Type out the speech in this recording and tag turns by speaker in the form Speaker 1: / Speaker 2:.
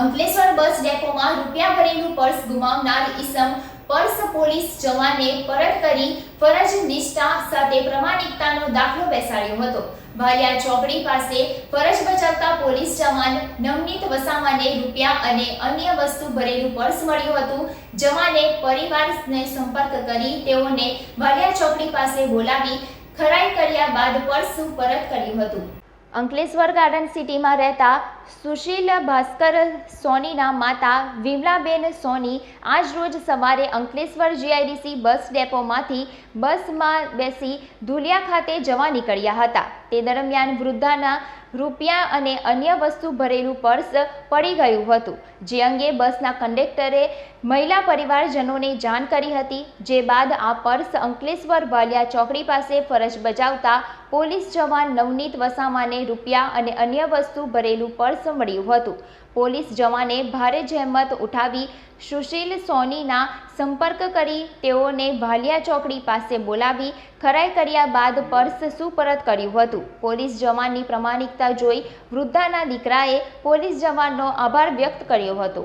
Speaker 1: અંકલેશ્વર બસ ડેપોમાં રૂપિયા ભરેલું પર્સ ગુમાવનાર ઈસમ પર્સ પોલીસ જવાને પરત કરી ફરજ નિષ્ઠા સાથે પ્રમાણિકતાનો દાખલો બેસાડ્યો હતો. ભાલિયા ચોકડી પાસે ફરજ બજાવતા પોલીસ જવાન નવનીત વસાવાને રૂપિયા અને અન્ય વસ્તુ ભરેલું પર્સ મળ્યું હતું. જવાને પરિવારને સંપર્ક કરી તેઓને ભાલિયા ચોકડી પાસે બોલાવી ખરાઈ કર્યા બાદ પર્સ પરત કર્યું હતું. અંકલેશ્વર ગાર્ડન સિટીમાં રહેતા સુશીલ ભાસ્કર સોનીના માતા વિમલાબેન સોની આજરોજ સવારે અંકલેશ્વર જીઆઈડીસી બસ ડેપોમાંથી બસમાં બેસી ધુલિયા ખાતે જવા નીકળ્યા હતા. તે દરમિયાન વૃદ્ધાના રૂપિયા અને અન્ય વસ્તુ ભરેલું પર્સ પડી ગયું હતું, જે અંગે બસના કંડક્ટરે મહિલા પરિવારજનોને જાણ કરી હતી. જે બાદ આ પર્સ અંકલેશ્વર વાલિયા ચોકડી પાસે ફરજ બજાવતા પોલીસ જવાન નવનીત વસાવાને રૂપિયા અને અન્ય વસ્તુ ભરેલું પર્સ મળ્યું હતું. પોલીસ જવાને ભારે જહેમત ઉઠાવી સુશીલ સોનીના સંપર્ક કરી તેઓને ભાલિયા ચોકડી પાસે બોલાવી ખરાઈ કર્યા બાદ પર્સ સુપરત કર્યું હતું. પોલીસ જવાનની પ્રમાણિકતા જોઈ વૃદ્ધાના દીકરાએ પોલીસ જવાનનો આભાર વ્યક્ત કર્યો હતો.